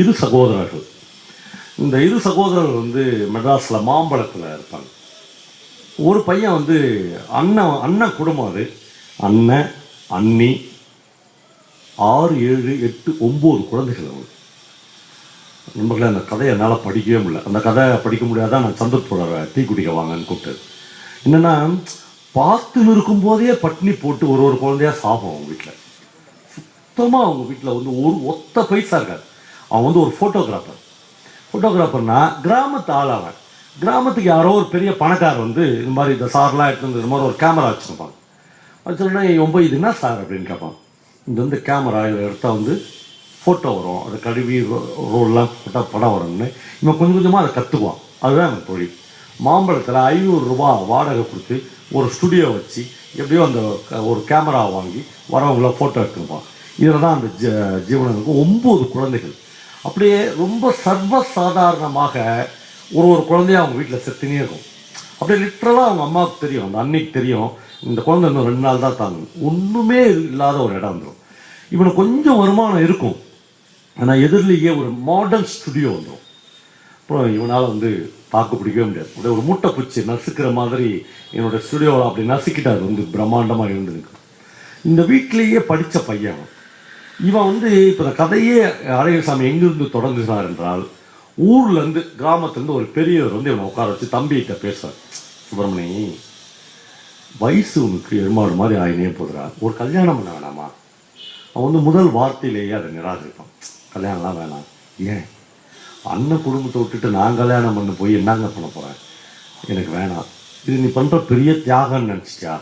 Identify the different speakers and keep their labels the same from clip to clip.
Speaker 1: இரு சகோதரர்கள். இந்த இரு சகோதரர்கள் வந்து மெட்ராஸில் மாம்பழத்தில் இருப்பாங்க. ஒரு பையன் வந்து அண்ணன் அண்ணன் குடும்பம் அது. அண்ணன் அண்ணி ஆறு ஏழு எட்டு ஒம்பது குழந்தைகள் அவங்களுக்கு நண்பர்களே அந்த கதையை என்னால் படிக்கவே முடியல. அந்த கதை படிக்க முடியாதான் நான் சந்தர்ப்போட டீ குடிக்க வாங்கன்னு கூப்பிட்டு என்னென்னா பார்த்து இருக்கும் போதே பட்னி போட்டு ஒரு ஒரு குழந்தையா சாகும் அவங்க வீட்டில் சுத்தமாக அவங்க வீட்டில் வந்து ஒரு ஒத்த பைசா இருக்காது. அவன் வந்து ஒரு ஃபோட்டோகிராஃபர் ஃபோட்டோகிராஃபர்னா கிராமத்து ஆள் அவன் கிராமத்துக்கு யாரோ ஒரு பெரிய பணக்காரர் வந்து இந்த மாதிரி இந்த சார்லாம் எடுத்து வந்து இந்த மாதிரி ஒரு கேமரா வச்சுருப்பாங்க வச்சுருந்தா ரொம்ப இது என்ன சார்? அப்படின்னு கேட்பான். இந்த வந்து கேமரா இதில் எடுத்தால் வந்து ஃபோட்டோ வரும். அதை கழுவி ரோல்லாம் போட்டால் படம் வரும்னு. இவன் கொஞ்சம் கொஞ்சமாக அதை கற்றுக்குவான் அதுதான் அவன் தொழில். மாம்பழத்தில் ஐநூறுரூபா வாடகை கொடுத்து ஒரு ஸ்டுடியோ வச்சு எப்படியோ அந்த ஒரு கேமரா வாங்கி வரவங்கள ஃபோட்டோ எடுத்துருப்பான் இதில் தான் அந்த ஜ ஜீவனங்களுக்கு ஒம்பது குழந்தைகள். அப்படியே ரொம்ப சர்வசாதாரணமாக ஒரு ஒரு குழந்தைய அவங்க வீட்டில் செத்துனே இருக்கும் அப்படியே லிட்ரலாக அவங்க அம்மாவுக்கு தெரியும் அந்த அன்னைக்கு தெரியும் இந்த குழந்தை இன்னும் ரெண்டு நாள் தான் தாங்கும். ஒன்றுமே இல்லாத ஒரு இடம் வந்துடும் இவனுக்கு கொஞ்சம் வருமானம் இருக்கும். ஆனால் எதிரிலேயே ஒரு மாடர்ன் ஸ்டுடியோ வந்துடும் அப்புறம் இவனால் வந்து தாக்கு பிடிக்கவே முடியாது. அப்படியே ஒரு மூட்டை பிடிச்சி நசுக்கிற மாதிரி என்னோட ஸ்டுடியோவில் அப்படி நசுக்கிட்டார் வந்து பிரம்மாண்டமாக இருந்திருக்கு. இந்த வீட்டிலேயே படித்த பையன் இவன் வந்து இப்போ இந்த கதையே அழகிரசாமி எங்கிருந்து தொடங்குகிறார் என்றால் ஊர்லேருந்து கிராமத்துலேருந்து ஒரு பெரியவர் வந்து இவனை உட்கார வச்சு தம்பிகிட்ட பேசுகிறார் சுப்பிரமணி வயசு உனக்கு எருமாடு மாதிரி ஆயினே போதுரா ஒரு கல்யாணம் பண்ண வேணாமா? அவன் வந்து முதல் வார்த்தையிலேயே அதை நிராகரிப்பான். கல்யாணம்லாம் வேணாம். ஏன்? அண்ணன் குடும்பத்தை விட்டுட்டு நான் கல்யாணம் பண்ண போய் என்னங்க பண்ண போகிறேன் எனக்கு வேணாம். இது நீ பண்ணுற பெரிய தியாகம்னு நினச்சிட்டியா?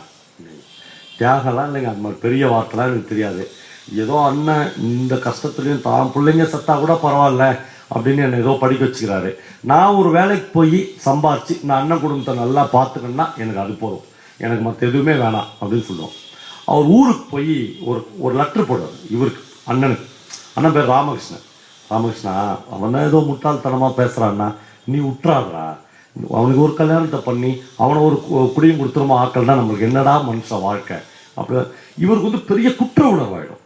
Speaker 1: தியாகம்லாம் இல்லைங்க. அந்த மாதிரி பெரிய வார்த்தைலாம் எனக்கு தெரியாது. ஏதோ அண்ணன் இந்த கஷ்டத்துலையும் தான் பிள்ளைங்க செத்தா கூட பரவாயில்ல அப்படின்னு என்னை ஏதோ படிக்க வச்சுக்கிறாரு. நான் ஒரு வேலைக்கு போய் சம்பாரிச்சு நான் அண்ணன் குடும்பத்தை நல்லா பார்த்துக்கணுன்னா எனக்கு அது போதும். எனக்கு மற்ற எதுவுமே வேணாம் அப்படின்னு சொல்லுவோம். அவர் ஊருக்கு போய் ஒரு ஒரு லெட்ரு போடுவார் இவருக்கு அண்ணனுக்கு. அண்ணன் பேர் ராமகிருஷ்ணன். ராமகிருஷ்ணா அவன் ஏதோ முட்டாள்தனமாக பேசுகிறான்னா நீ உற்றாடுறா அவனுக்கு ஒரு கல்யாணத்தை பண்ணி அவனை ஒரு கு- குடியும் கொடுத்துருமா ஆக்கள்னா நம்மளுக்கு என்னடா மனுஷ வாழ்க்கை? அப்படி இவருக்கு வந்து பெரிய குற்ற உணர்வாயிடும்.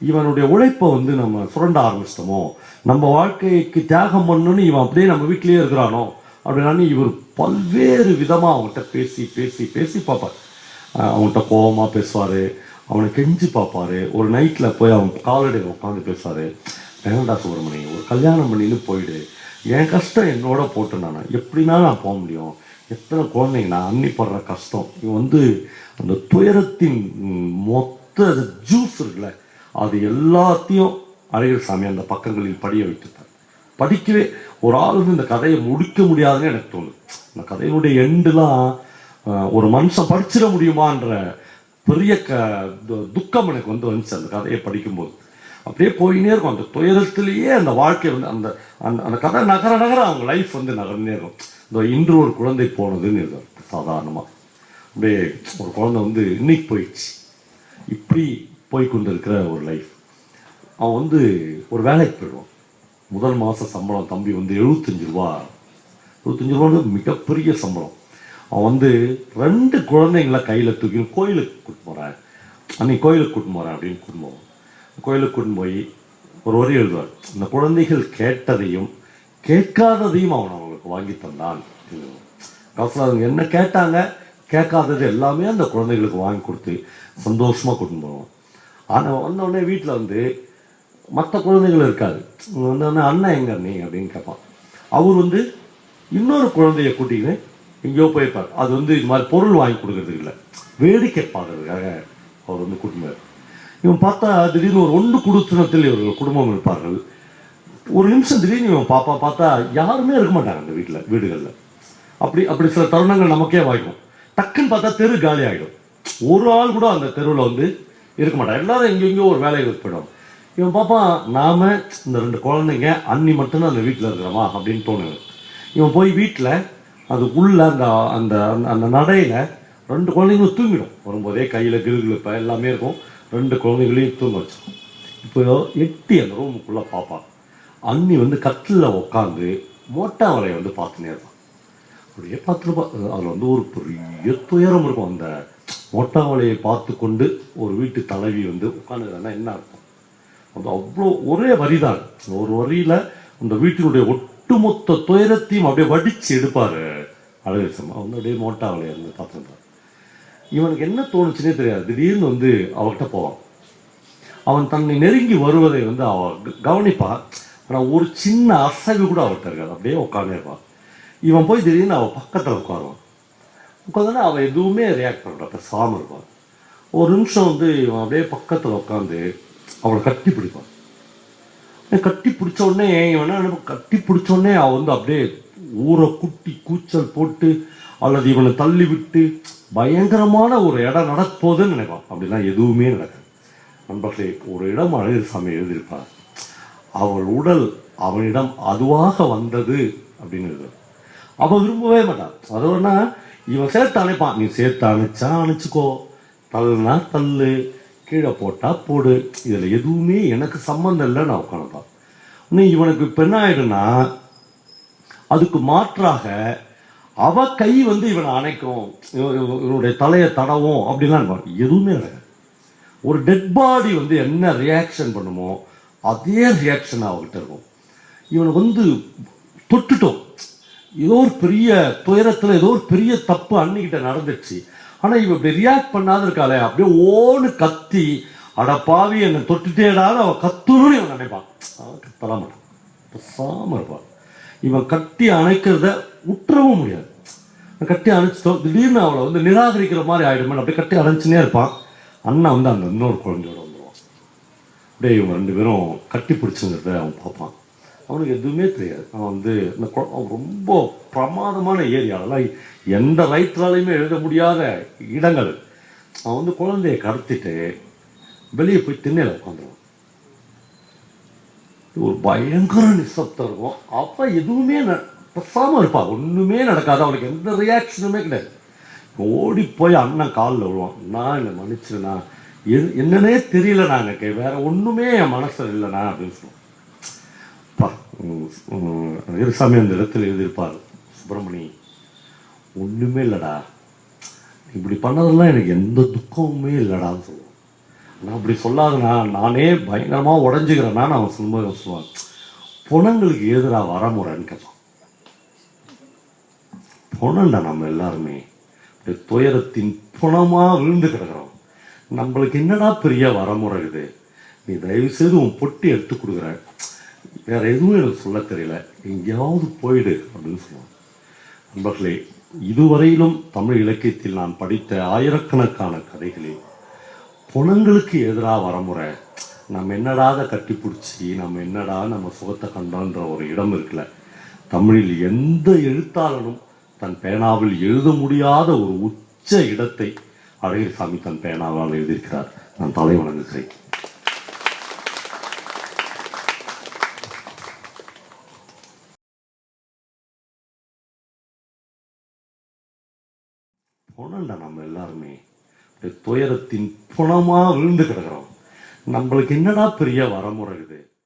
Speaker 1: இவனுடைய உழைப்பை வந்து நம்ம சுரண்ட ஆரம்பிச்சிட்டோமோ? நம்ம வாழ்க்கைக்கு தியாகம் பண்ணணும்னு இவன் அப்படியே நம்ம வீட்டிலேயே இருக்கிறானோ? அப்படின்னா இவர் பல்வேறு விதமாக அவன்கிட்ட பேசி பேசி பேசி பார்ப்பார். அவன்கிட்ட கோவமாக பேசுவார். அவனை கெஞ்சி பார்ப்பாரு. ஒரு நைட்டில் போய் அவன் காலடியில் உட்காந்து பேசுவார். வேண்டா சுப்பிரமணி ஒரு கல்யாணம் பண்ணின்னு போயிடு. என் கஷ்டம் என்னோட போட்டு நான். எப்படின்னா நான் போக முடியும். எத்தனை குழந்தைங்க நான் அன்னிப்படுற கஷ்டம். இவன் வந்து அந்த துயரத்தின் மொத்த ஜூஸ் இருக்குல்ல அது எல்லாத்தையும் அழகர் சாமி அந்த பக்கங்களில் படிய வைத்துட்டார். படிக்கவே ஒரு ஆள் வந்து இந்த கதையை முடிக்க முடியாதுன்னு எனக்கு தோணுது. இந்த கதையினுடைய எண்டுலாம் ஒரு மனுஷன் படிச்சிட முடியுமான்ற பெரிய க துக்கம் எனக்கு வந்து வந்துச்சு அந்த கதையை படிக்கும்போது. அப்படியே போயினே இருக்கும். அந்த துயரத்திலேயே அந்த வாழ்க்கை வந்து அந்த அந்த அந்த கதை நகர நகர அவங்க லைஃப் வந்து நகர்ந்தே இருக்கும். இந்த இன்று ஒரு குழந்தை போனதுன்னு இருக்கும் சாதாரணமாக அப்படியே ஒரு குழந்தை வந்து இன்னைக்கு போயிடுச்சு. இப்படி போய்கொண்டிருக்கிற ஒரு லைஃப் அவன் வந்து ஒரு வேலைக்கு போயிடுவான். முதல் மாத சம்பளம் தம்பி வந்து எழுபத்தஞ்சு ரூபா. எழுபத்தஞ்சு ரூபான்னு மிகப்பெரிய சம்பளம். அவன் வந்து ரெண்டு குழந்தைங்களை கையில் தூக்கி கோயிலுக்கு கூட்டு போகிறேன் அன்னைக்கு கோயிலுக்கு கூட்டு போகிறேன் அப்படின்னு கூட்டு போவோம் கோயிலுக்கு கூட்டு போய் ஒரு வரி எழுதுவார். இந்த குழந்தைகள் கேட்டதையும் கேட்காததையும் அவன் அவங்களுக்கு வாங்கி தந்தான். காசில் அவங்க என்ன கேட்டாங்க? கேட்காதது எல்லாமே அந்த குழந்தைகளுக்கு வாங்கி கொடுத்து சந்தோஷமாக கூட்டின்னு போவான். ஆனால் வந்தோடனே வீட்டில் வந்து மற்ற குழந்தைகள் இருக்காது. வந்தோடனே அண்ணன் எங்க நீ? அப்படின்னு கேட்பான். அவர் வந்து இன்னொரு குழந்தைய கூட்டிக்கின்னு எங்கேயோ போயிருப்பார். அது வந்து இது மாதிரி பொருள் வாங்கி கொடுக்கறதுக்கு இல்லை. வேடிக்கை பார்க்கறதுக்காக அவர் வந்து குடும்பம் இவன் பார்த்தா திடீர்னு ஒரு ஒன்று குடுத்தனத்தில் இவர்கள் குடும்பம் இருப்பார்கள். ஒரு நிமிஷம் திடீர்னு இவன் பாப்பா பார்த்தா யாருமே இருக்க மாட்டாங்க அந்த வீட்டில் வீடுகளில். அப்படி அப்படி சில தருணங்கள் நமக்கே வாய்க்கும். டக்குன்னு பார்த்தா தெரு காலி ஆகிடும் ஒரு ஆள் கூட அந்த தெருவில் வந்து இருக்க மாட்டான். எல்லாரும் எங்கெங்கேயோ ஒரு வேலைகளுக்கு போயிடும் இவன் பாப்பா நாம் இந்த ரெண்டு குழந்தைங்க அண்ணி மட்டும்தான் அந்த வீட்டில் இருக்கிறோமா அப்படின்னு தோணுது. இவன் போய் வீட்டில் அது உள்ள அந்த அந்த அந்த- அந்த ரெண்டு குழந்தைங்களும் தூங்கிடும். வரும்போதே கையில் கிருகிழப்ப எல்லாமே இருக்கும். ரெண்டு குழந்தைகளையும் தூங்க வச்சிடும். இப்போ எட்டி அந்த ரூமுக்குள்ளே பார்ப்பான் அண்ணி வந்து கட்டிலில் உட்காந்து மோட்டா வலையை வந்து பார்த்துனே இருப்பான். அப்படியே பார்த்துருப்பா அதில் வந்து ஒரு பெரிய துயரம் இருக்கும் அந்த மோட்டாவலையை பார்த்து கொண்டு ஒரு வீட்டு தலைவி வந்து உட்காந்துக்கிறான்னா என்ன அர்த்தம்? அது அவ்வளோ ஒரே வரி தான் ஒரு வரியில அந்த வீட்டினுடைய ஒட்டுமொத்த துயரத்தையும் அப்படியே வடிச்சு எடுப்பாரு அழகேசம் அவன் அப்படியே மோட்டாவலையை இருந்து பார்த்துருந்தார் இவனுக்கு என்ன தோணுச்சுன்னே தெரியாது. திடீர்னு வந்து அவர்கிட்ட போவான். அவன் தன்னை நெருங்கி வருவதை வந்து அவ க- ஆனால் ஒரு சின்ன அசைவு கூட அவர்கிட்ட இருக்காது. அப்படியே உட்காந்துருப்பான் இவன் போய் திடீர்னு அவள் பக்கத்தில் உட்காருவான். உட்காந்து அவள் எதுவுமே ரியாக்ட் பண்ணுறா பேசாமல் இருப்பான். ஒரு நிமிஷம் வந்து இவன் அப்படியே பக்கத்தில் உட்காந்து அவளை கட்டி பிடிப்பான். கட்டி பிடிச்ச உடனே இவன் கட்டி பிடிச்ச உடனே அவன் வந்து அப்படியே ஊரை குட்டி கூச்சல் போட்டு அல்லது இவனை தள்ளி விட்டு பயங்கரமான ஒரு இடம் நடப்போதுன்னு நினைப்பான். அப்படிலாம் எதுவுமே நடக்காது. நண்பர்களே ஒரு இடம் அழகு சாமி எழுதியிருப்பார். அவள் உடல் அவனிடம் அதுவாக வந்தது அப்படின்னு எழுதுவார். அவன் விரும்பவே மாட்டான். அதுவன்னா இவன் சேர்த்து அணைப்பான் நீ சேர்த்து அணைச்சா அணைச்சிக்கோ தள்ளுனா தள்ளு கீழே போட்டா போடு. இதில் எதுவுமே எனக்கு சம்மந்தம் இல்லை நான் உட்காந்துப்பான் இன்னும் இவனுக்கு இப்போ என்ன ஆயிடுனா அதுக்கு மாற்றாக அவ கை வந்து இவனை அணைக்கும். இவனுடைய தலையை தடவும் அப்படிலாம் எதுவுமே கிடையாது ஒரு டெட் பாடி வந்து என்ன ரியாக்ஷன் பண்ணுமோ அதே ரியாக்ஷன் அவகிட்ட இருக்கும். இவனுக்கு வந்து தொட்டுட்டோம். ஏதோ ஒரு பெரிய துயரத்தில் ஏதோ ஒரு பெரிய தப்பு அன்னிக்கிட்ட நடந்துச்சு ஆனால் இவன் இப்படி ரியாக்ட் பண்ணாத இருக்காளே அப்படியே ஓன்னு கத்தி அட பாவி என்னை தொட்டுட்டேடான்னு அவன் கத்துணும்னு இவன் நினைப்பான். அவன் கத்தலாம் மாட்டான் இருப்பான். இவன் கட்டி அணைக்கிறத உற்றவும் முடியாது. கட்டி அணைச்சிட்டோம் திடீர்னு அவளை வந்து நிராகரிக்கிற மாதிரி ஆகிடுமே அப்படியே கட்டி அணைச்சுனே இருப்பான். அண்ணன் வந்து அந்த இன்னொரு குழந்தையோட வந்துடுவான் அப்படியே இவங்க ரெண்டு பேரும் கட்டி பிடிச்சுங்கிறத அவன் பார்ப்பான். அவனுக்கு எதுவுமே தெரியாது. அவன் வந்து இந்த குழ- அவன் ரொம்ப பிரமாதமான ஏரியா. அதெல்லாம் எந்த ரைட்டராலையுமே எழுத முடியாத இடங்கள். அவன் வந்து குழந்தைய கடத்திட்டு வெளியே போய் திண்ணையில் உட்காந்துருவான். ஒரு பயங்கர நிசப்தம் இருக்கும். அப்போ எதுவுமே ந- பேசாம இருப்பா. ஒன்றுமே நடக்காது. அவனுக்கு எந்த ரியாக்ஷனுமே கிடையாது. ஓடி போய் அண்ணன் காலில் விழுவான். நான் என்னை மன்னிச்சிருண்ணா. எது என்னன்னே தெரியலண்ணா எனக்கு. வேற ஒன்றுமே என் மனசில் இல்லைண்ணா அப்படின்னு சொல்லுவான். அப்பா, வீரசாமி அந்த இடத்துல எழுதியிருப்பார் சுப்பிரமணி. ஒண்ணுமே இல்லைடா. இப்படி பண்ணதெல்லாம் எனக்கு எந்த துக்கமுமே இல்லைடான்னு சொல்லுவான். நான் அப்படி சொல்லாதண்ணா நானே பயங்கரமா உடஞ்சுக்கிறேன்னா அவன் சும்மா சொல்லுவான் புணங்களுக்கு எதிராக வரமுறைன்னு கேட்பான். புணண்டா நம்ம எல்லாருமே. துயரத்தின் புணமாக விழுந்து கிடக்கிறோம். நம்மளுக்கு என்னடா பெரிய வரமுறை இது நீ தயவு செய்து உன் பொட்டி எடுத்து கொடுக்குற. வேற எதுவும் எனக்கு சொல்ல தெரியல. எங்கேயாவது போயிடு அப்படின்னு சொல்லுவாங்க. நண்பர்களே இதுவரையிலும் தமிழ் இலக்கியத்தில் நான் படித்த ஆயிரக்கணக்கான கதைகளில் புணங்களுக்கு எதிராக வரமுறை நம்ம என்னடாத கட்டி பிடிச்சி நம்ம என்னடா நம்ம சுகத்தை கண்டோன்ற ஒரு இடம் இருக்குல்ல. தமிழில் எந்த எழுத்தாளனும் தன் பேனாவில் எழுத முடியாத ஒரு உச்ச இடத்தை அழகிரிசாமி தன் பேனாவால் எழுதியிருக்கிறார். நான் தலை வணங்குகிறேன். புணண்டா நம்ம எல்லாருமே துயரத்தின் புணமாக விழுந்து கிடக்குறோம். நம்மளுக்கு என்னடா பெரிய வரமுறை இது?